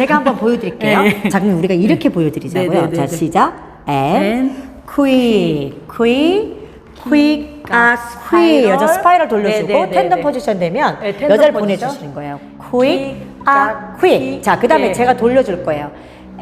제가 한번 보여드릴게요. 네. 자, 그럼 우리가 이렇게 보여드리자고요. 네, 네, 네, 자, 네. 시작. and, quick, quick, quick, 아, quick. 여자 스파이럴 돌려주고 네, 네, 네, 텐덤 네. 포지션 되면 네, 텐덤 여자를 포지션. 보내주시는 거예요. quick, 아, 아, quick. quick. 자, 그 다음에 예. 제가 돌려줄 거예요.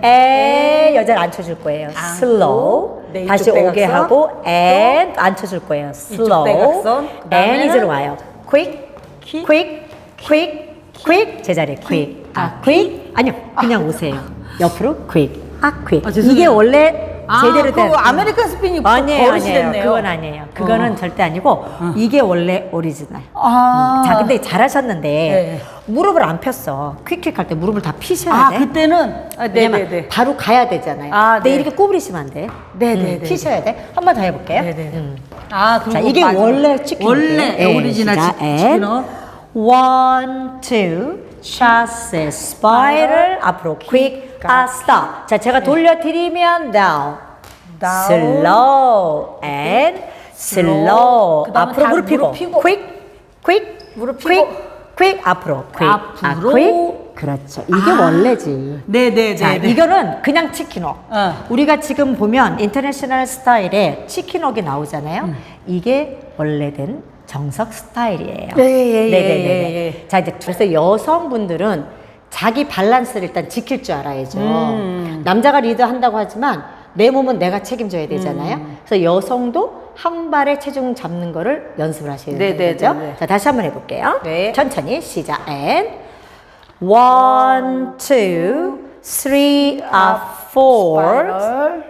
and 여자를 앉혀줄 거예요. 아, slow. 네, 이쪽 다시 오게 대각선. 하고 and 앉혀줄 거예요. slow. 대각선. 그 다음에는 and 이제로 와요. quick, 키. quick, quick, quick. 제자리에 quick. 아, quick. 아니요. 그냥 오세요. 옆으로 quick. 아, quick. 아, 죄송해요. 이게 원래 아, 제대로 된 그거 아메리칸 스피닝 아니에요, 버릇이 아니에요. 됐네요. 그건 아니에요. 그거는 어. 절대 아니고 이게 원래 오리지널. 아. 자, 근데 잘하셨는데 네. 무릎을 안 폈어. 퀵퀵 할 때 무릎을 다 피셔야 아, 돼. 그때는 아, 네, 왜냐면 네, 네. 바로 가야 되잖아요. 아, 근데 네. 이렇게 구부리시면 안 돼. 네, 음, 네, 네. 피셔야 돼. 한 번 더 해볼게요. 네, 네. 음. 아, 그리고 자, 이게 마지막. 원래 치킨. 원래 오리지널 치- 치킨어. Chasse, spiral, 앞으로 quick, 아, stop. 자, 제가 돌려드리면 down, Down. slow, and slow. 그다음에 앞으로 다 무릎 펴고. quick, quick, 무릎 quick, 펴고. quick, 앞으로, quick, 앞으로. 아, quick. 그렇죠. 이게 원래지. 네, 네, 자, 네, 네. 이거는 그냥 치킨웍. 어. 우리가 지금 보면 인터내셔널 스타일에 치킨웍이 나오잖아요. 음. 이게 원래된 정석 스타일이에요. 예, 예, 예, 네네네네. 예, 예. 자, 이제 그래서 여성분들은 자기 밸런스를 일단 지킬 줄 알아야죠. 음. 남자가 리드한다고 하지만 내 몸은 내가 책임져야 되잖아요. 음. 그래서 여성도 한 발에 체중 잡는 거를 연습을 하셔야 네, 되는 네, 거죠. 네, 네. 자, 다시 한번 해볼게요. 네. 천천히 시작. And one, two, three, uh, four,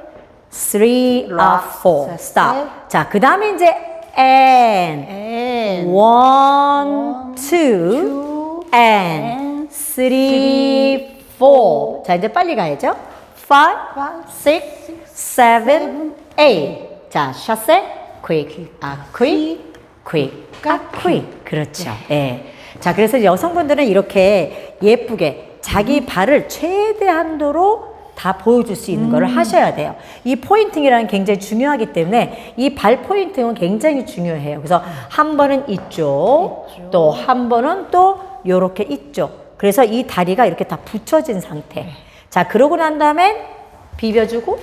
three, Lock. four. 자, Stop. 자, 그 다음에 이제 and And one, two, and three, four. 자, 이제 빨리 가야죠. Five, six, seven, eight. 자, 샷세, quick, 아, quick, quick, 아, quick. 그렇죠. 예. 자, 그래서 여성분들은 이렇게 예쁘게 자기 발을 최대한도로 다 보여줄 수 있는 거를 하셔야 돼요. 이 포인팅이라는 게 굉장히 중요하기 때문에 이 발 포인팅은 굉장히 중요해요. 그래서 한 번은 이쪽, 또한 번은 또 요렇게 이쪽. 그래서 이 다리가 이렇게 다 붙여진 상태. 자, 그러고 난 다음에 비벼주고,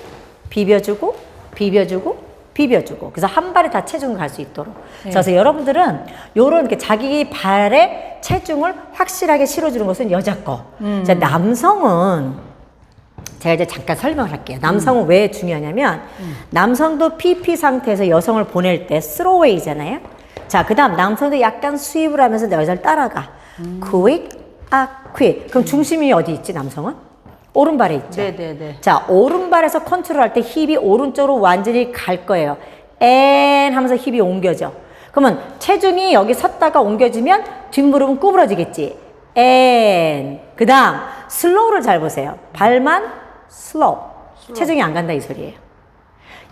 비벼주고, 비벼주고, 비벼주고. 그래서 한 발에 다 체중을 갈 수 있도록. 자, 그래서 여러분들은 요런 이렇게 자기 발에 체중을 확실하게 실어주는 것은 여자 거. 자, 남성은 제가 이제 잠깐 설명을 할게요. 남성은 왜 중요하냐면 남성도 PP 상태에서 여성을 보낼 때 스로웨이잖아요. 자, 그다음 남성도 약간 수입을 하면서 여자를 따라가. quick, 아, quick. 그럼 중심이 어디 있지? 남성은 오른발에 있죠. 네, 네, 네. 자, 오른발에서 컨트롤할 때 힙이 오른쪽으로 완전히 갈 거예요. 앤 하면서 힙이 옮겨져. 그러면 체중이 여기 섰다가 옮겨지면 뒷무릎은 구부러지겠지. 앤. 그 다음, 슬로우를 잘 보세요. 발만 슬로우. 체중이 안 간다 이 소리예요.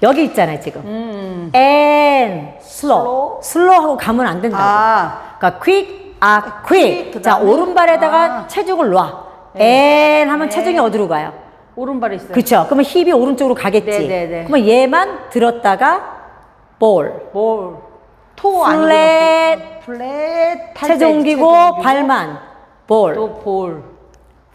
여기 있잖아요, 지금. 앤, 슬로우. 슬로우하고 가면 안 된다고. 아. 그러니까 quick, 아, quick. quick, 자? 오른발에다가 아. 체중을 놔. 앤 하면 체중이 어디로 가요? 오른발에 있어요. 그렇죠. 그러면 힙이 오른쪽으로 가겠지. 네, 네, 네. 그러면 얘만 들었다가 볼. 뭘? 토 아니고 플랫. 플랫 탈 체중 체중 발만 볼. 또 볼.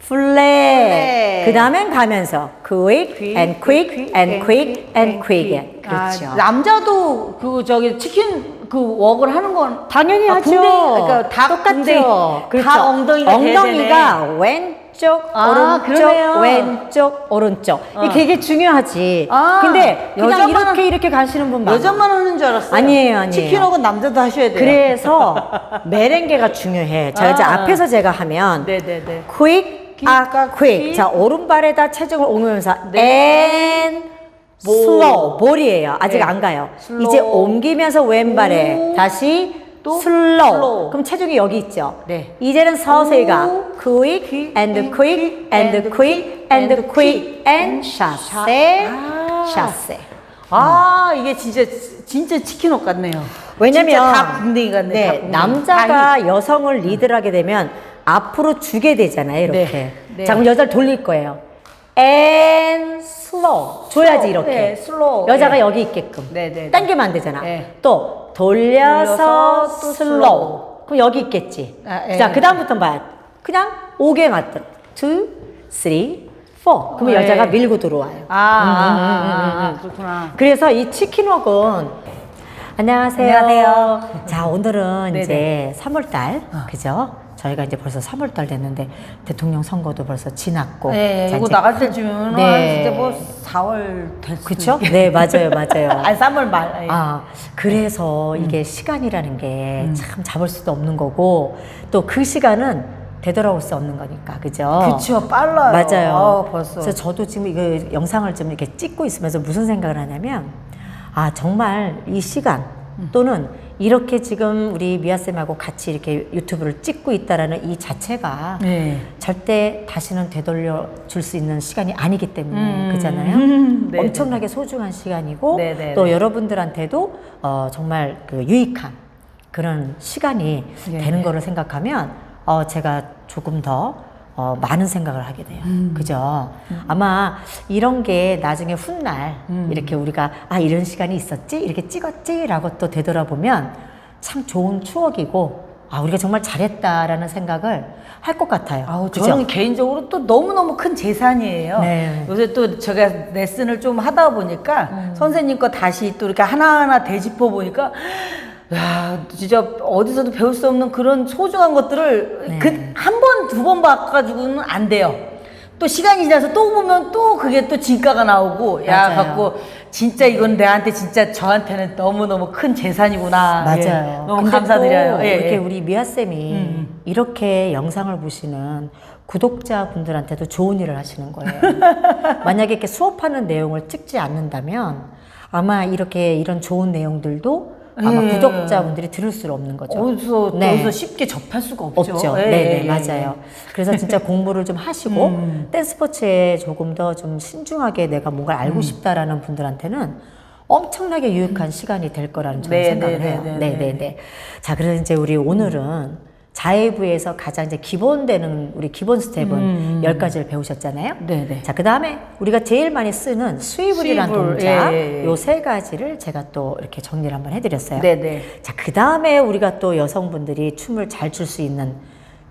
플랫. 그 다음엔 가면서 quick, and quick and quick and quick. 그렇죠. 아, 남자도 그 저기 치킨 그 웍을 하는 건 당연히 아, 하죠. 군대, 그러니까 다 군대, 똑같죠. 그렇죠. 다 엉덩이가 엉덩이가 왼쪽, 아, 오른쪽, 그러네요. 왼쪽, 오른쪽. 이게 되게 중요하지. 아, 근데 그냥 여자만 이렇게 이렇게 가시는 분 많아. 여자만 하는 줄 알았어요. 아니에요, 아니에요. 치킨웍은 남자도 하셔야 돼요. 그래서 메렝게가 중요해. 자, 이제 아. 앞에서 제가 하면 네네네. quick, 아, quick, quick. quick. 자, 오른발에다 체중을 옮기면서 네. and 볼. slow. 볼이에요. 아직 네. 안 가요. slow. 이제 옮기면서 왼발에 오. 다시 또 슬로우. slow. 그럼 체중이 여기 있죠. 네. 이제는 서서히 가. 오. quick and quick and quick and quick and and 샤세 아. 샤세. 아 이게 진짜 진짜 치킨웍 같네요. 왜냐면 진짜 다 군대인 같네. 네, 다 군대인. 남자가 여성을 리드를 하게 되면 앞으로 주게 되잖아요, 이렇게. 네, 네. 자, 그럼 여자를 돌릴 거예요. and slow. 줘야지, 이렇게. 네, 슬로우. 여자가 네. 여기 있게끔. 네, 네, 네. 당기면 안 되잖아. 네. 또, 돌려서 돌려서 또 슬로우. 슬로우. 그럼 여기 있겠지. 아, 네. 자, 그 다음부터 봐요. 그냥 오게 맞든. two, three, four. 그러면 네. 여자가 밀고 들어와요. 아, 아, 아, 아, 그렇구나. 그래서 이 치킨웍은 안녕하세요. 안녕하세요. 자, 오늘은 네네. 이제 3월달, 그죠? 저희가 이제 벌써 3월 달 됐는데 대통령 선거도 벌써 지났고. 네, 자, 이거 이제- 나갈 때쯤이면 네. 진짜 뭐 4월 됐을 그쵸? 네, 맞아요, 맞아요. 아니 3월 말. 예. 아, 그래서 음. 이게 시간이라는 게 참 잡을 수도 없는 거고 또 그 시간은 되돌아올 수 없는 거니까, 그죠? 그쵸, 빨라요. 맞아요. 아, 벌써. 그래서 저도 지금 이거 영상을 좀 이렇게 찍고 있으면서 무슨 생각을 하냐면, 아, 정말 이 시간 또는 이렇게 지금 우리 미아쌤하고 같이 이렇게 유튜브를 찍고 있다라는 이 자체가 네. 절대 다시는 되돌려 줄 수 있는 시간이 아니기 때문에 음. 그잖아요. 음, 네, 엄청나게 소중한 시간이고 네, 네, 또 네. 여러분들한테도 어, 정말 그 유익한 그런 시간이 네, 되는 네. 거를 생각하면 어, 제가 조금 더 어, 많은 생각을 하게 돼요. 음. 그죠? 아마 이런 게 나중에 훗날 음. 이렇게 우리가 아, 이런 시간이 있었지? 이렇게 찍었지? 라고 또 되돌아보면 참 좋은 추억이고 아, 우리가 정말 잘했다라는 생각을 할 것 같아요. 아우? 저는 개인적으로 또 너무너무 큰 재산이에요. 네. 요새 또 제가 레슨을 좀 하다 보니까 음. 선생님 거 다시 또 이렇게 하나하나 되짚어 보니까 야, 진짜 어디서도 배울 수 없는 그런 소중한 것들을 네. 그한 번, 두 번 봐가지고는 안 돼요. 또 시간이 지나서 또 보면 또 그게 또 진가가 나오고, 야, 맞아요. 갖고 진짜 이건 내한테 진짜 저한테는 너무 너무 큰 재산이구나. 맞아요. 예, 너무 근데 감사드려요. 또 예, 이렇게 예. 우리 미아 쌤이 이렇게 영상을 보시는 구독자분들한테도 좋은 일을 하시는 거예요. 만약에 이렇게 수업하는 내용을 찍지 않는다면 아마 이렇게 이런 좋은 내용들도 아마 예. 구독자분들이 들을 수 없는 거죠. 어디서, 네. 어디서 쉽게 접할 수가 없죠. 없죠. 예, 네, 네, 예, 예, 맞아요. 그래서 진짜 공부를 좀 하시고 음. 댄스 스포츠에 조금 더 좀 신중하게 내가 뭔가를 음. 알고 싶다라는 분들한테는 엄청나게 유익한 시간이 될 거라는 저는 네, 생각을 네, 해요. 네, 네, 네, 네, 네. 자, 그래서 이제 우리 오늘은 자해부에서 가장 이제 기본되는 우리 기본 스텝은 열 가지를 배우셨잖아요. 음, 네, 네. 자, 그 다음에 우리가 제일 많이 쓰는 스위블이라는 스위블, 동작, 예, 예, 예. 요세 가지를 제가 또 이렇게 정리를 한번 해드렸어요. 네네. 자, 그 다음에 우리가 또 여성분들이 춤을 잘 출 수 있는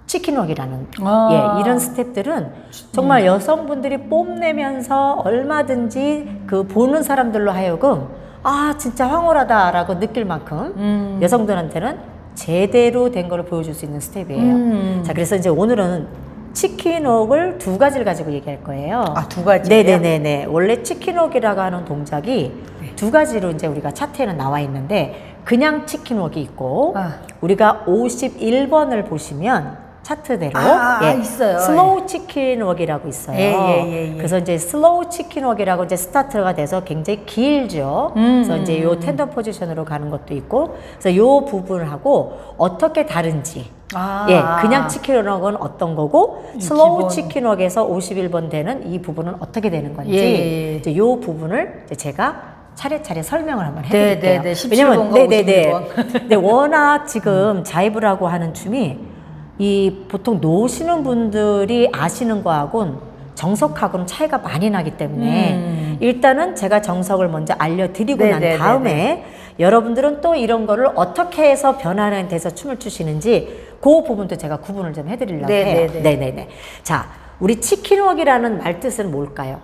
치킨웍이라는 아. 예, 이런 스텝들은 정말 여성분들이 뽐내면서 얼마든지 그 보는 사람들로 하여금 아 진짜 황홀하다라고 느낄 만큼 음. 여성들한테는 제대로 된 거를 보여줄 수 있는 스텝이에요. 음. 자 그래서 이제 오늘은 치킨웍을 두 가지를 가지고 얘기할 거예요. 아, 두 가지예요? 네네네네. 원래 치킨웍이라고 하는 동작이 네. 두 가지로 이제 우리가 차트에는 나와 있는데 그냥 치킨웍이 있고 아. 우리가 51번을 보시면 차트대로 아, 아, 있어요. 슬로우 치킨 웍이라고 있어요. 예, 예, 예, 예. 그래서 이제 슬로우 치킨 웍이라고 이제 스타트가 돼서 굉장히 길죠. 음, 그래서 이제 요 텐더 포지션으로 가는 것도 있고, 그래서 요 부분하고 어떻게 다른지. 아. 예, 그냥 치킨웍은 어떤 거고 슬로우 기본. 치킨웍에서 51번 되는 이 부분은 어떻게 되는 건지 예, 예, 예. 이제 요 부분을 이제 제가 차례차례 설명을 한번 네, 해드릴게요. 네, 네. 왜냐면 17번과 네네네. 51번. 네, 워낙 지금 자이브라고 하는 춤이 이 보통 노시는 분들이 아시는 거하고는 정석하고는 차이가 많이 나기 때문에 음. 일단은 제가 정석을 먼저 알려드리고 네, 난 네, 네, 다음에 여러분들은 또 이런 거를 어떻게 해서 변화를 돼서 춤을 추시는지 그 부분도 제가 구분을 좀 해드리려고 네, 해요. 네네네. 자, 우리 치킨웍이라는 말 뜻은 뭘까요?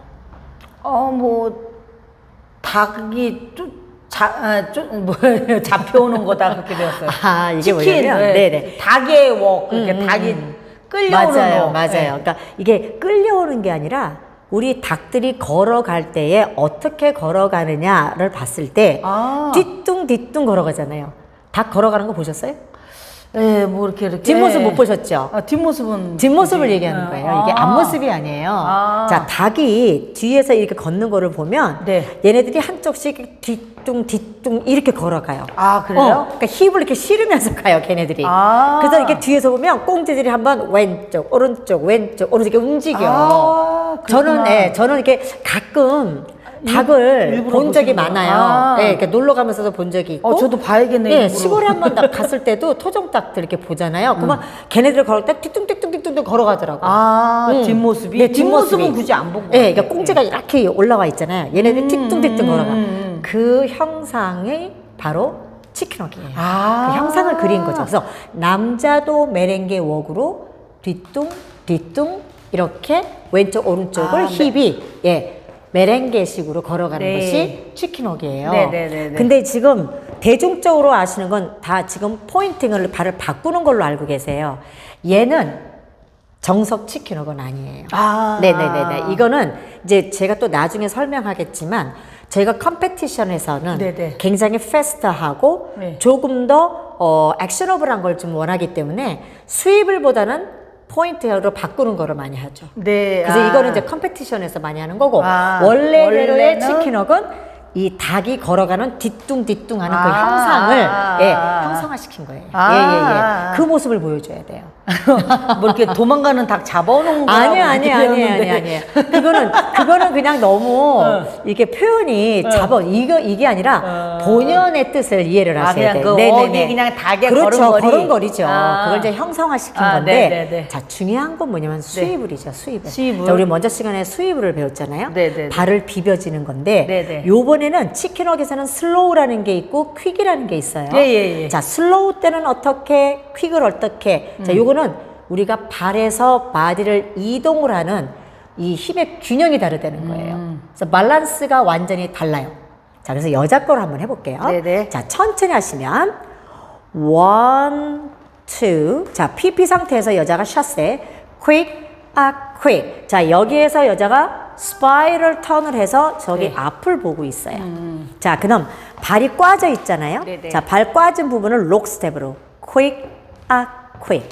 어, 뭐, 닭이 좀, 자, 아, 좀, 뭐, 잡혀오는 거다, 그렇게 배웠어요. 아, 이게 치킨, 뭐냐면, 네. 네네. 닭의 웍, 이렇게 음, 음, 닭이 음. 끌려오는 맞아요, 웍. 맞아요. 네. 그러니까 이게 끌려오는 게 아니라 우리 닭들이 걸어갈 때에 어떻게 걸어가느냐를 봤을 때 아. 뒤뚱뒤뚱 걸어가잖아요. 닭 걸어가는 거 보셨어요? 네, 뭐, 이렇게, 이렇게. 뒷모습 못 보셨죠? 아, 뒷모습은. 뒷모습을 그지? 얘기하는 아. 거예요. 이게 아. 앞모습이 아니에요. 아. 자, 닭이 뒤에서 이렇게 걷는 거를 보면 네. 얘네들이 한쪽씩 뒤뚱 뒤뚱 이렇게 걸어가요. 아, 그래요? 어, 그러니까 힙을 이렇게 실으면서 가요, 걔네들이. 아. 그래서 이렇게 뒤에서 보면 꽁지들이 한번 왼쪽, 오른쪽, 왼쪽, 오른쪽 이렇게 움직여. 아, 저는. 예, 저는 이렇게 가끔 닭을 본 적이. 많아요. 아. 예, 이렇게 놀러 가면서도 본 적이 있고. 어, 저도 봐야겠네요, 예, 일부러. 시골에 한번 나 갔을 때도 토종닭들 이렇게 보잖아요. 그러면 걔네들 걸을 때 뒤뚱뒤뚱뒤뚱 걸어가더라고. 아, 응. 뒷모습이? 네, 뒷모습은 뒷모습이. 굳이 안 보고. 예, 그러니까 꽁지가 이렇게 올라와 있잖아요. 얘네들 뒤뚱뒤뚱 걸어가. 음. 그 형상이 바로 치킨웍이에요. 아. 그 형상을 그린 거죠. 그래서 남자도 메렝게 웍으로 뒤뚱 뒤뚱 이렇게 왼쪽 오른쪽을 아, 네. 힙이 예 메렝게식으로 걸어가는 네. 것이 치킨워크예요. 네, 네, 네, 네. 근데 지금 대중적으로 아시는 건 다 지금 포인팅을 발을 바꾸는 걸로 알고 계세요. 얘는 정석 치킨워크는 아니에요. 아. 네네네네. 이거는 이제 제가 또 나중에 설명하겠지만 저희가 컴페티션에서는 네네. 굉장히 페스트하고 네. 조금 더 어, 액셔너블한 걸 좀 원하기 때문에 수입을보다는 포인트로 바꾸는 거를 많이 하죠. 네. 그래서 아. 이거는 이제 컴페티션에서 많이 하는 거고 아, 원래대로의 원래는? 치킨웍은 이 닭이 걸어가는 뒤뚱뒤뚱하는 그 아, 형상을 아, 예, 아. 형상화시킨 거예요. 아, 예 예예. 아, 아. 그 모습을 보여줘야 돼요. 뭐 이렇게 도망가는 닭 잡아놓은 거 아니요, 아니요, 아니요, 아니요, 아니요. 그거는, 그거는 그냥 너무 이게 표현이 잡아, 이거, 이게 아니라 본연의 뜻을 이해를 아, 하셔야 그냥 돼요. 그 어기 그냥 닭의 그렇죠. 걸음걸이. 걸음걸이죠. 아. 그걸 이제 형상화시킨 아, 건데. 네네네. 자, 중요한 건 뭐냐면 수입을이죠, 수입을. 수입을. 자, 우리 먼저 시간에 수입을 배웠잖아요. 네네네. 발을 비벼지는 건데. 네네. 요번에 는 치킨웍에서는 슬로우라는 게 있고 퀵이라는 게 있어요. 예, 예, 예. 자, 슬로우 때는 어떻게, 퀵을 어떻게. 음. 자, 요거는 우리가 발에서 바디를 이동을 하는 이 힘의 균형이 다르다는 거예요. 음. 그래서 밸런스가 완전히 달라요. 자, 그래서 여자 거로 한번 해볼게요. 네네. 자, 천천히 하시면 one, two. 자, PP 상태에서 여자가 샷세, quick, 아, quick. 자, 여기에서 여자가 스파이럴 턴을 해서 저기 네. 앞을 보고 있어요. 자, 그럼 발이 꽈져 있잖아요. 음. 네네. 자, 발 꽈진 부분을 록 스텝으로 quick, 아, quick.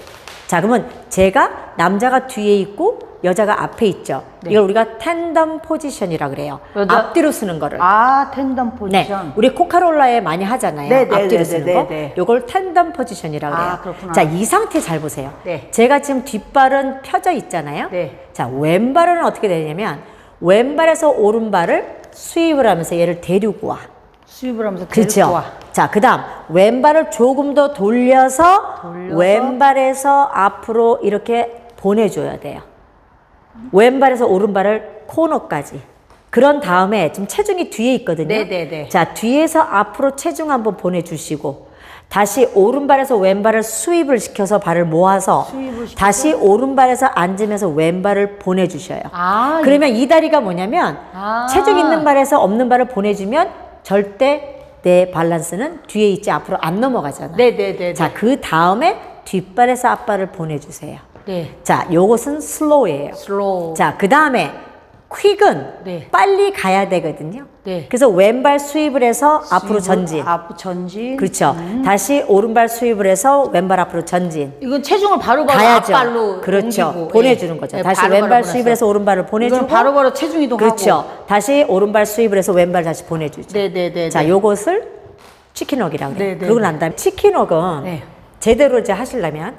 자, 그러면 제가 남자가 뒤에 있고 여자가 앞에 있죠. 이걸 우리가 텐덤 포지션이라 그래요. 네. 여자- 앞뒤로 쓰는 거를. 아, 텐덤 네, 포지션. 우리 코카롤라에 많이 하잖아요. 네, 네, 앞뒤로 네, 쓰는 네, 거. 네. 요걸 텐덤 포지션이라 그래요. 아, 그렇구나. 자, 이 상태 잘 보세요. 네. 제가 지금 뒷발은 펴져 있잖아요. 네. 자, 왼발은 어떻게 되냐면 왼발에서 오른발을 수입을 하면서 얘를 데리고 와. 수입을 하면서 데리고 그렇죠. 와. 자, 그다음 왼발을 조금 더 돌려서, 돌려서. 왼발에서 앞으로 이렇게 보내줘야 돼요. 왼발에서 오른발을 코너까지. 그런 다음에 지금 체중이 뒤에 있거든요. 네네네. 자, 뒤에서 앞으로 체중 한번 보내주시고 다시 오른발에서 왼발을 수입을 시켜서 발을 모아서 수입을 시켜서? 다시 오른발에서 앉으면서 왼발을 보내주셔요. 아, 그러면 이 다리가 뭐냐면 아. 체중 있는 발에서 없는 발을 보내주면 절대 내 밸런스는 뒤에 있지 앞으로 안 넘어가잖아. 네네네. 자, 그 다음에 뒷발에서 앞발을 보내주세요. 네. 자, 요것은 슬로우예요. 슬로우. 자, 그 다음에 퀵은 네. 빨리 가야 되거든요. 네. 그래서 왼발 수입을 해서 앞으로 전진. 앞 전진. 그렇죠. 다시 오른발 수입을 해서 왼발 앞으로 전진. 이건 체중을 바로바로 가야죠. 앞발로 그렇죠. 옮기고, 보내주는 예. 거죠. 예, 다시 바로바로 왼발 보내서. 수입을 해서 오른발을 보내주고. 이건 바로바로 체중 이동하고. 그렇죠. 다시 오른발 수입을 해서 왼발 다시 보내주죠. 네네네. 자, 요것을 치킨웍이라고 그래요. 네, 네, 그러고 네. 난 다음에 치킨웍은 네. 제대로 이제 하시려면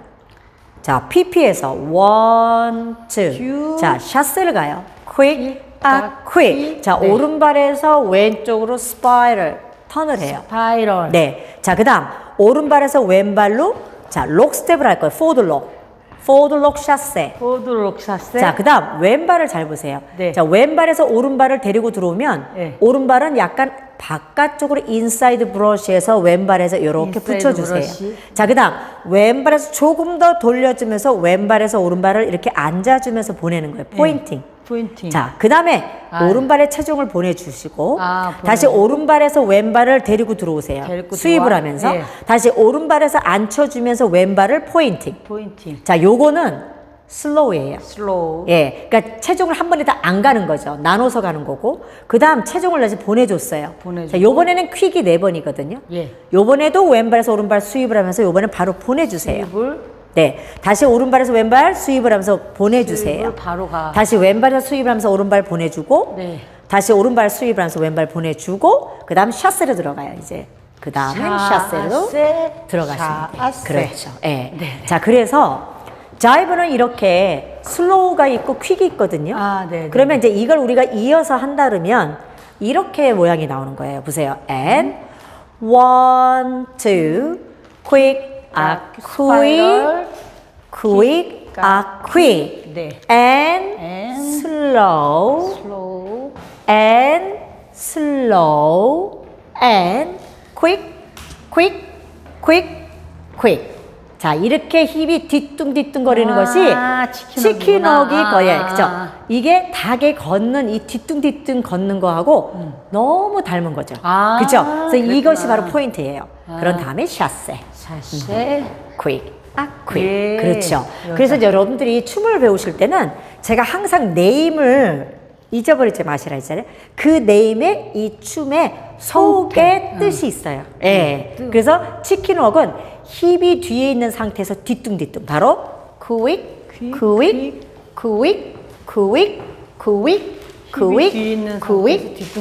자, PP에서 원, 투. 큐. 자, 샷스를 가요. quick, 아, quick. 자, 네. 오른발에서 왼쪽으로 스파이럴 턴을 해요. 스파이럴. 네. 자, 그 다음, 오른발에서 왼발로, 자, 록 스텝을 할 거예요. 포드 록. 포드 록 샷세. 포드 록사세. 자, 그 다음, 왼발을 잘 보세요. 네. 자, 왼발에서 오른발을 데리고 들어오면, 네. 오른발은 약간 바깥쪽으로 인사이드 브러쉬에서 왼발에서 이렇게 붙여주세요. 브러쉬. 자, 그 다음, 왼발에서 조금 더 돌려주면서 왼발에서 오른발을 이렇게 앉아주면서 보내는 거예요. 포인팅. 포인팅. 자, 그 다음에 아. 오른발에 체중을 보내주시고 아, 다시 오른발에서 왼발을 데리고 들어오세요. 데리고 수입을 들어와? 하면서 예. 다시 오른발에서 앉혀주면서 왼발을 포인팅. 포인팅. 자, 요거는 슬로우예요. 슬로우. 예, 그러니까 체중을 한 번에 다 안 가는 거죠. 나눠서 가는 거고. 그 다음 체중을 다시 보내 줬어요. 보내주고. 자, 요번에는 퀵이 네 번이거든요. 예. 요번에도 왼발에서 오른발 수입을 하면서 요번엔 바로 보내 주세요. 수입을 네, 다시 오른발에서 왼발 수입을 하면서 보내 주세요. 수입을 바로 가. 다시 왼발에서 수입을 하면서 오른발 보내 주고, 네. 다시 오른발 수입을 하면서 왼발 보내 주고, 그 다음 샷세로 들어가요, 이제. 그 다음에 샷세로 샷세, 들어가시면 돼요. 그렇죠. 예. 자, 그래서 자이브는 이렇게 슬로우가 있고 퀵이 있거든요. 아, 네, 네. 그러면 이제 이걸 우리가 이어서 한다 그러면 이렇게 모양이 나오는 거예요. 보세요. and one, two, quick, a quick, quick, a quick, 네. and And slow, 슬로우. and slow, and quick, quick, quick, quick. 자, 이렇게 힙이 뒤뚱뒤뚱 거리는 아, 것이. 치킨워크 아, 거예요. 아, 그죠? 아. 이게 닭에 걷는 이 뒤뚱뒤뚱 걷는 거하고 너무 닮은 거죠. 아, 그죠? 그래서 그랬구나. 이것이 바로 포인트예요. 아. 그런 다음에 샷세. 샤쉐. quick, 아, quick. 예. 그렇죠. 여자. 그래서 여러분들이 춤을 배우실 때는 제가 항상 네임을 잊어버리지 마시라 했잖아요. 그 네임에 이 춤의 속의 뜻이 있어요. 예. 뜻. 그래서 치킨웍은 힙이 뒤에 있는 상태에서 뒤뚱뒤뚱. 바로 quick, quick, quick,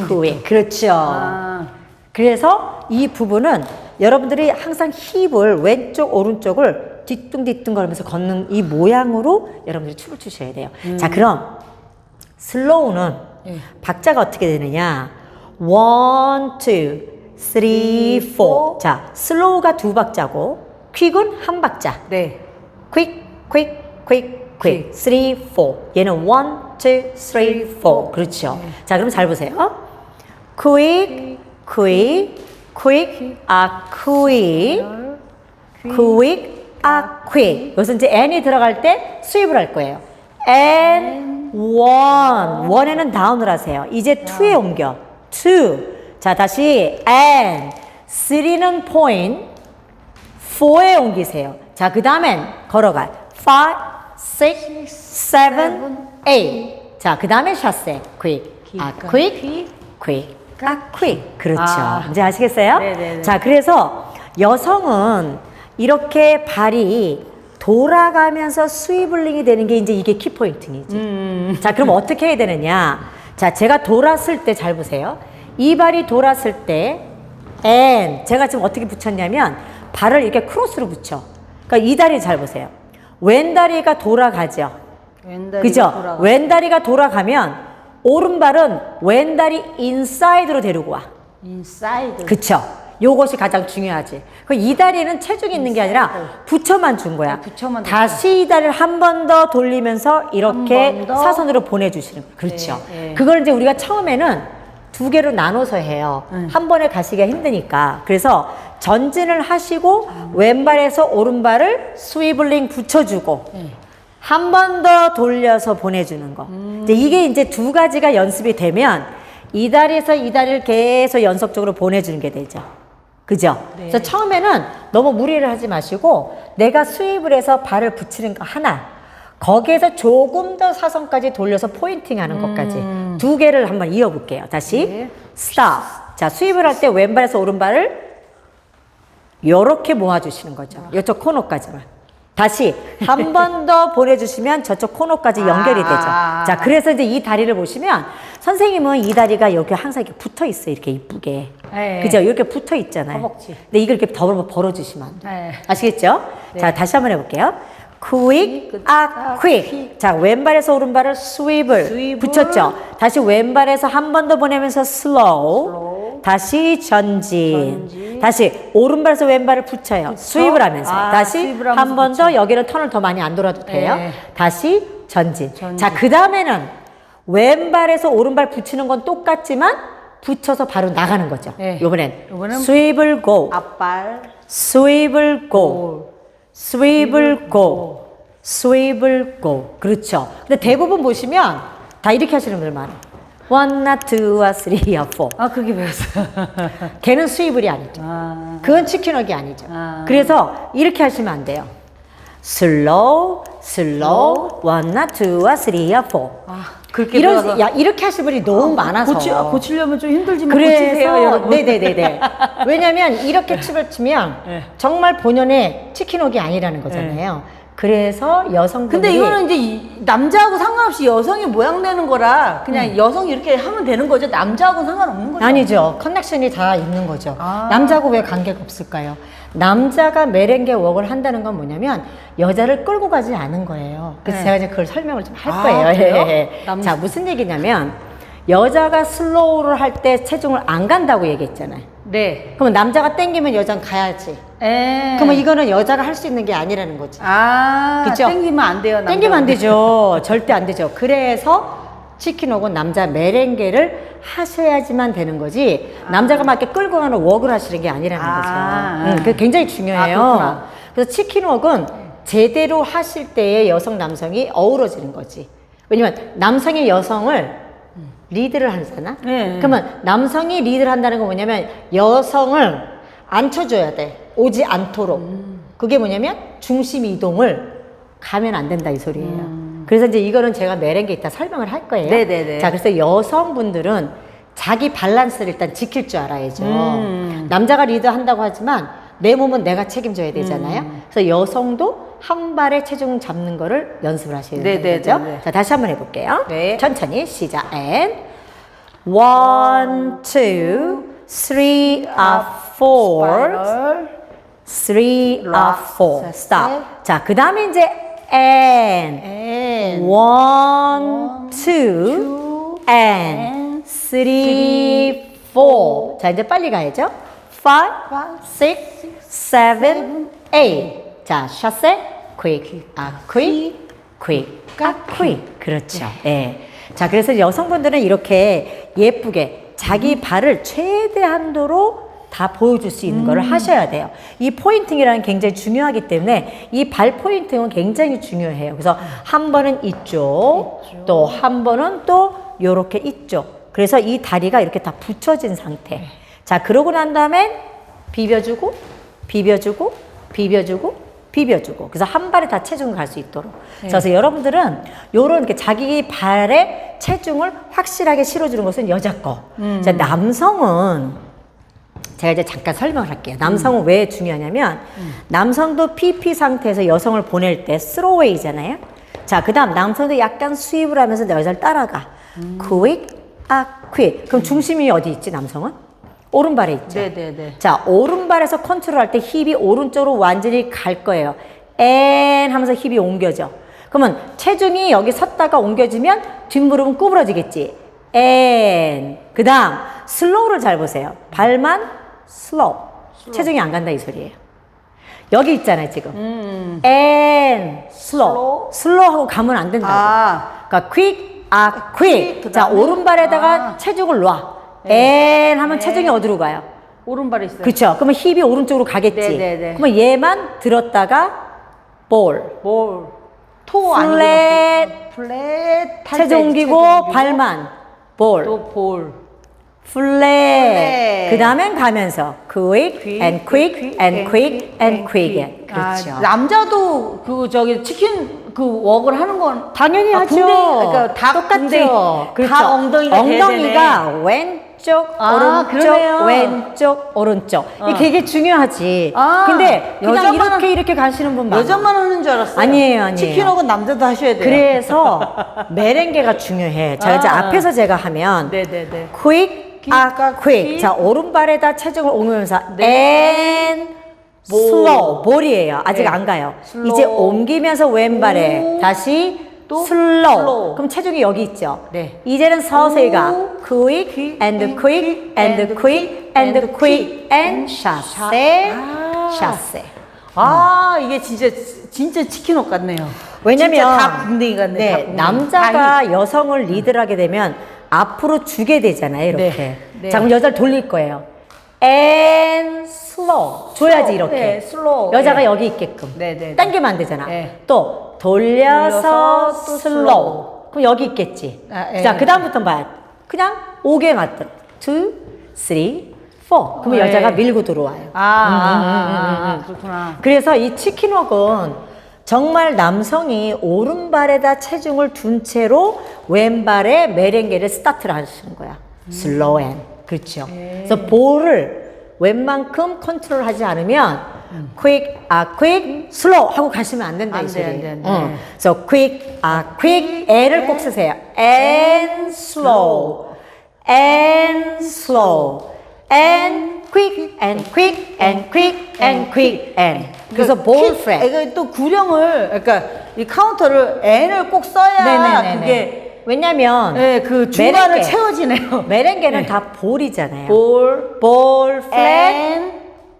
quick. 그렇죠. 아. 그래서 이 부분은 여러분들이 항상 힙을 왼쪽 오른쪽을 뒤뚱뒤뚱 거리면서 걷는 이 모양으로 여러분들이 춤을 추셔야 돼요. 자 그럼 슬로우는 예. 박자가 어떻게 되느냐? one, two, three, four. 자 슬로우가 두 박자고 퀵은 한 박자. 네. quick, quick, quick, quick. three, four. 얘는 one, two, three, four. 그렇죠. 자, 그럼 잘 보세요. quick, quick, quick, 아, quick, quick, 아, quick. 여기서 이제 n이 들어갈 때 수입을 할 거예요. and one. one에는 다운을 하세요. 이제 two에 옮겨. two. 자, 다시 and three는 point. 4에 옮기세요. 자, 그 다음엔 걸어가. 5, 6, 7, 8. 자, 그 다음에 샷세. quick. 아, quick, quick. 아, quick. 그렇죠. 아. 이제 아시겠어요? 네네네. 자, 그래서 여성은 이렇게 발이 돌아가면서 스위블링이 되는 게 이제 이게 키포인트이지. 음. 자, 그럼 어떻게 해야 되느냐? 자, 제가 돌았을 때 잘 보세요. 이 발이 돌았을 때, and 제가 지금 어떻게 붙였냐면 발을 이렇게 크로스로 붙여. 그러니까 이 다리 잘 보세요. 왼 다리가 돌아가죠. 왼다리 그죠? 돌아가. 왼 다리가 돌아가면 오른발은 왼 다리 인사이드로 데리고 와. 인사이드. 그쵸? 요것이 가장 중요하지. 그 이 다리는 체중이 있는 게 아니라 붙여만 준 거야. 네, 붙여만 다시 이 다리를 한 번 더 돌리면서 이렇게 더. 사선으로 보내주시는 거예요. 그렇죠. 네, 네. 그걸 이제 우리가 처음에는 두 개로 나눠서 해요. 한 번에 가시기가 힘드니까. 그래서 전진을 하시고 왼발에서 오른발을 스위블링 붙여주고 네. 한번 더 돌려서 보내주는 거. 이제 이게 이제 두 가지가 연습이 되면 이 다리에서 이 다리를 계속 연속적으로 보내주는 게 되죠. 그죠? 네. 그래서 처음에는 너무 무리를 하지 마시고 내가 수입을 해서 발을 붙이는 거 하나. 거기에서 조금 더 사선까지 돌려서 포인팅 하는 것까지 두 개를 한번 이어볼게요. 다시 네. 스탑. 자, 수입을 할 때 왼발에서 오른발을 요렇게 모아주시는 거죠. 이쪽 코너까지만. 다시 한 번 더 보내주시면 저쪽 코너까지 연결이 되죠. 아. 자, 그래서 이제 이 다리를 보시면 선생님은 이 다리가 여기 항상 이렇게 붙어 있어요. 이렇게 이쁘게. 네. 그죠? 이렇게 붙어 있잖아요. 허벅지. 근데 이걸 이렇게 더 벌어주시면 안 돼요. 네. 아시겠죠? 자, 다시 한번 해볼게요. Quick, 아, quick. 자, 왼발에서 오른발을 스윕을. 붙였죠. 다시 왼발에서 한 번 더 보내면서 slow. 다시 전진. 다시 오른발에서 왼발을 붙여요. 스윕을 하면서. 아, 다시 한 번 더 여기는 턴을 더 많이 안 돌아도 돼요. 네. 다시 전진. 자, 그 다음에는 왼발에서 오른발 붙이는 건 똑같지만 붙여서 바로 나가는 거죠. 네. 요번엔 스윕을 go. 앞발. 스윕을 go. 스윕을 go. 스윕을 go. 그렇죠. 근데 대부분 보시면 다 이렇게 하시는 분들 많아요. one, not two, or three, or four. 아, 그게 배웠어요. 걔는 스윕을이 아니죠. 아. 그건 치킨워크 아니죠. 아. 그래서 이렇게 하시면 안 돼요. slow, slow, one, not two, or three, or four. 아, 그렇게 이런 배워서- 야 이렇게 하실 분이 너무 많아서 고치, 아, 고치려면 좀 힘들지만 고치세요, 그래서 여러분. 네네네네. 왜냐면 이렇게 춤을 추면 네. 정말 본연의 치킨옥이 아니라는 거잖아요. 그래서 여성분들이 근데 이거는 이제 이- 남자하고 상관없이 여성이 모양 내는 거라 그냥 여성이 이렇게 하면 되는 거죠. 남자하고는 상관없는 거죠. 아니죠. 커넥션이 다 있는 거죠. 아. 남자하고 왜 관계가 없을까요? 남자가 메렝게 웍을 한다는 건 뭐냐면 여자를 끌고 가지 않은 거예요. 그래서 네. 제가 이제 그걸 설명을 좀할 아, 거예요. 그래요? 예, 예. 남- 자, 무슨 얘기냐면 여자가 슬로우를 할 때 체중을 안 간다고 얘기했잖아요. 네. 그러면 남자가 땡기면 여자는 가야지. 에. 그러면 이거는 여자가 할 수 있는 게 아니라는 거지. 아, 그쵸? 땡기면 안 돼요. 남자는. 땡기면 안 되죠. 절대 안 되죠. 그래서 치킨옥은 남자 메렝게를 하셔야지만 되는 거지 남자가 막 이렇게 끌고 가는 웍을 하시는 게 아니라는 아, 거죠. 아. 음, 그게 굉장히 아, 중요해요. 그렇구나. 그래서 치킨 웍은 제대로 하실 때의 여성 남성이 어우러지는 거지. 왜냐면 남성이 여성을 리드를 하잖아. 네. 그러면 남성이 리드를 한다는 건 뭐냐면 여성을 앉혀줘야 돼. 오지 않도록. 그게 뭐냐면 중심 이동을 가면 안 된다 이 소리예요. 그래서 이제 이거는 제가 메ren게 이따 설명을 할 거예요. 네네네. 자, 그래서 여성분들은 자기 밸런스를 일단 지킬 줄 알아야죠. 음. 남자가 리드한다고 하지만 내 몸은 내가 책임져야 되잖아요. 음. 그래서 여성도 한 발에 체중 잡는 거를 연습을 하셔야 되는 네네네네. 거죠. 자, 다시 한번 해볼게요. 네. 천천히 시작. And one, two, three, uh, four, three, Lock. four. 자, Stop. 자, 그 다음에 이제 and And one, two, and three, four. 자, 이제 빨리 가야죠. Five, six, seven, eight. 자, 샷세, quick, 아, quick, quick, 아, quick. 그렇죠. 예. 자, 그래서 여성분들은 이렇게 예쁘게 자기 발을 최대한도로 다 보여줄 수 있는 거를 하셔야 돼요. 이 포인팅이라는 게 굉장히 중요하기 때문에 이 발 포인팅은 굉장히 중요해요. 그래서 한 번은 이쪽, 또한 번은 또 요렇게 이쪽. 그래서 이 다리가 이렇게 다 붙여진 상태. 자, 그러고 난 다음에 비벼주고, 비벼주고, 비벼주고, 비벼주고. 그래서 한 발에 다 체중을 갈 수 있도록. 그래서 여러분들은 요런 이렇게 자기 발에 체중을 확실하게 실어주는 것은 여자 거. 자, 남성은 제가 이제 잠깐 설명을 할게요. 남성은 왜 중요하냐면 남성도 PP 상태에서 여성을 보낼 때 스로웨이잖아요. 자, 그다음 남성도 약간 수입을 하면서 여자를 따라가. quick, 아, quick. 그럼 중심이 어디 있지? 남성은 오른발에 있죠. 네네네. 자, 오른발에서 컨트롤할 때 힙이 오른쪽으로 완전히 갈 거예요. 앤 하면서 힙이 옮겨져. 그러면 체중이 여기 섰다가 옮겨지면 뒷무릎은 구부러지겠지. 앤. 그 다음, 슬로우를 잘 보세요. 발만 슬로우. 체중이 안 간다 이 소리예요. 여기 있잖아요, 지금. 앤, 슬로우. 슬로우하고 가면 안 된다고. 아. 그러니까 quick, 아, quick. quick, 자, 그다음에? 오른발에다가 아. 체중을 놔. 앤 하면 체중이 어디로 가요? 오른발에 있어요. 그렇죠. 그러면 힙이 오른쪽으로 가겠지. 네네네. 그러면 얘만 들었다가 볼. 뭘? 토 아니고 플랫. 플랫. 탈 체중 체중 발만 볼. 또 볼. 플랫. 그 다음엔 가면서 quick, and quick and quick and quick. 그렇죠. 아, 남자도 그 저기 치킨 그 웍을 하는 건 당연히 아, 하죠. 군대, 그러니까 다 똑같죠. 군대, 그렇죠. 다 엉덩이가 엉덩이가 왼쪽, 아, 오른쪽, 그러네요. 왼쪽, 오른쪽. 어. 이게 되게 중요하지. 아, 근데 그냥 여자만 이렇게 하- 이렇게 가시는 분 많아. 여자만 하는 줄 알았어요. 아니에요, 아니에요. 치킨 웍은 남자도 하셔야 돼요. 그래서 메렝게가 중요해. 자, 이제 아. 앞에서 제가 하면 네네네. quick, 아, quick. 자, 오른발에다 체중을 옮기면서 네. and slow. 볼이에요. 아직 네. 안 가요. slow. 이제 옮기면서 왼발에 오. 다시 또 슬로우. slow. 그럼 체중이 여기 있죠. 네. 이제는 서서히 가. 오. quick, quick and quick, and quick, and quick, and and 샤세, 아. 아 이게 진짜 진짜 치킨웍 같네요. 왜냐면 진짜 다 군대인 같네. 다 네, 군대인. 남자가 여성을 리드를 하게 되면 앞으로 주게 되잖아요, 이렇게. 네, 네. 자, 그럼 여자를 돌릴 거예요. and slow. 줘야지, 이렇게. 네, 슬로우. 여자가 네. 여기 있게끔. 네, 네, 네. 당기면 안 되잖아. 네. 또, 돌려서 돌려서 또 슬로우. 슬로우. 그럼 여기 있겠지. 아, 예. 자, 그 다음부터 봐요. 그냥 5개 맞들. 2, 3, 4. 그러면 네. 여자가 밀고 들어와요. 아, 아, 아, 아, 그렇구나. 그래서 이 치킨웍은 정말 남성이 오른발에다 체중을 둔 채로 왼발에 메렝게를 스타트를 하시는 거야. 슬로우 앤. 그렇죠. 그래서 볼을 웬만큼 컨트롤 하지 않으면 quick, 아, quick, slow 하고 가시면 안 된다, 안이 돼, 소리. 안 돼, 안 돼. 어. 그래서 quick, 아, quick, 애를 꼭 쓰세요. and slow, and slow, and quick, and quick, and quick, and quick, and. 그래서 볼 키- 프레. 이거 또 구령을 그러니까 이 카운터를 N을 꼭 써야 네네네네. 그게 왜냐면 예, 그 중간을 메렝게. 채워지네요. 메렝게는 다 볼이잖아요. 볼, 볼 플랫, N,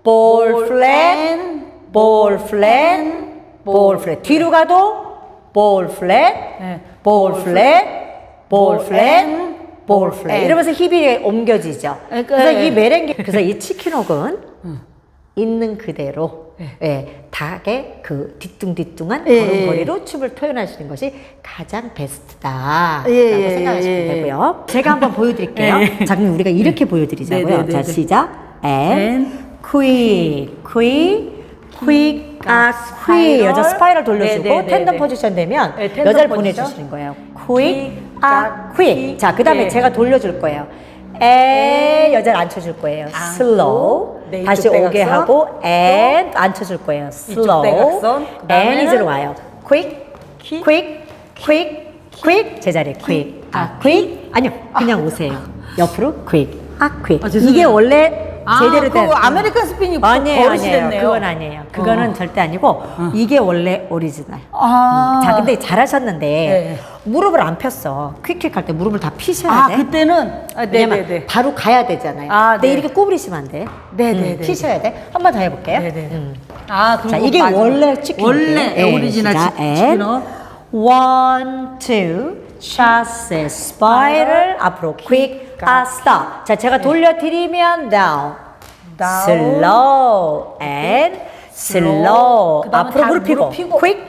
볼 플랫, N, 볼 플랫, 볼 플랫. 뒤로 가도 볼 플랫, 네. 볼 플랫, 볼볼 플랫, 볼 플랫. N. 이러면서 힙이 옮겨지죠. 그러니까 그래서 네. 이 메렝게, 그래서 이 치킨웍은 있는 그대로 예, 닭의 그 뒤뚱뒤뚱한 예, 걸음걸이로 춤을 표현하시는 것이 가장 베스트다라고 예, 예, 생각하시면 예, 예. 되고요. 제가 한번 보여드릴게요. 예. 자, 그럼 우리가 이렇게 보여드리자고요. 네, 네, 네, 자, 네. 시작. And, And quick, quick, quick, 아. 스파이럴. 여자 스파이럴 돌려주고 네, 네, 네, 텐덤 네. 포지션 되면 네, 텐덤 여자를 포지션. 보내주시는 거예요. quick, quick, 아, quick. quick. 자, 그 다음에 예. 제가 돌려줄 거예요. 에 여자를 앉혀줄 거예요. slow. 네, 다시 이쪽 오게 대각선. 하고 and 앉혀줄 거예요. slow. 대각선. 그다음에는 and 이제로 와요. quick, quick. quick, quick, quick. 제자리에 quick. 아, quick. 아니요. 그냥 오세요. 옆으로 quick. 아, quick. 아, 죄송해요. 이게 원래 아, 제대로 된 그거 아메리칸 스피닝 아니에요, 버릇이 아니에요. 됐네요. 그건 아니에요. 그거는 절대 아니고 이게 원래 오리지널. 아. 자, 근데 잘하셨는데 네. 무릎을 안 폈어. 퀵퀵 할 때 무릎을 다 피셔야 아, 돼. 그때는 아, 네, 왜냐면 네, 네. 바로 가야 되잖아요. 아, 근데 네. 이렇게 구부리시면 안 돼. 네, 음, 네, 네, 피셔야 돼. 한 번 더 해볼게요. 네, 네. 음. 아, 그리고 자, 이게 마지막. 원래 치킨. 원래 오리지널 치- 치킨은 One, chasse, spiral, 앞으로 quick, 아, stop. 자, 제가 돌려드리면 down, down. slow, and slow. 그다음에 앞으로 다 무릎 펴고, 무릎 펴고. quick,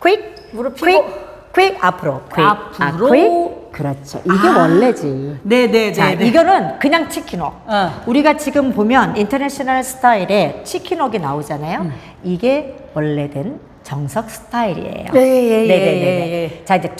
quick, 무릎 펴고. quick, 앞으로, quick, 아, 앞으로. quick. 그렇죠. 이게 원래지. 네, 네, 자, 네, 네. 이거는 그냥 치킨웍. 어. 우리가 지금 보면 인터내셔널 스타일에 치킨웍이 나오잖아요. 음. 이게 원래된 정석 스타일이에요. 예, 예, 예, 네네네. 예, 예. 자, 이제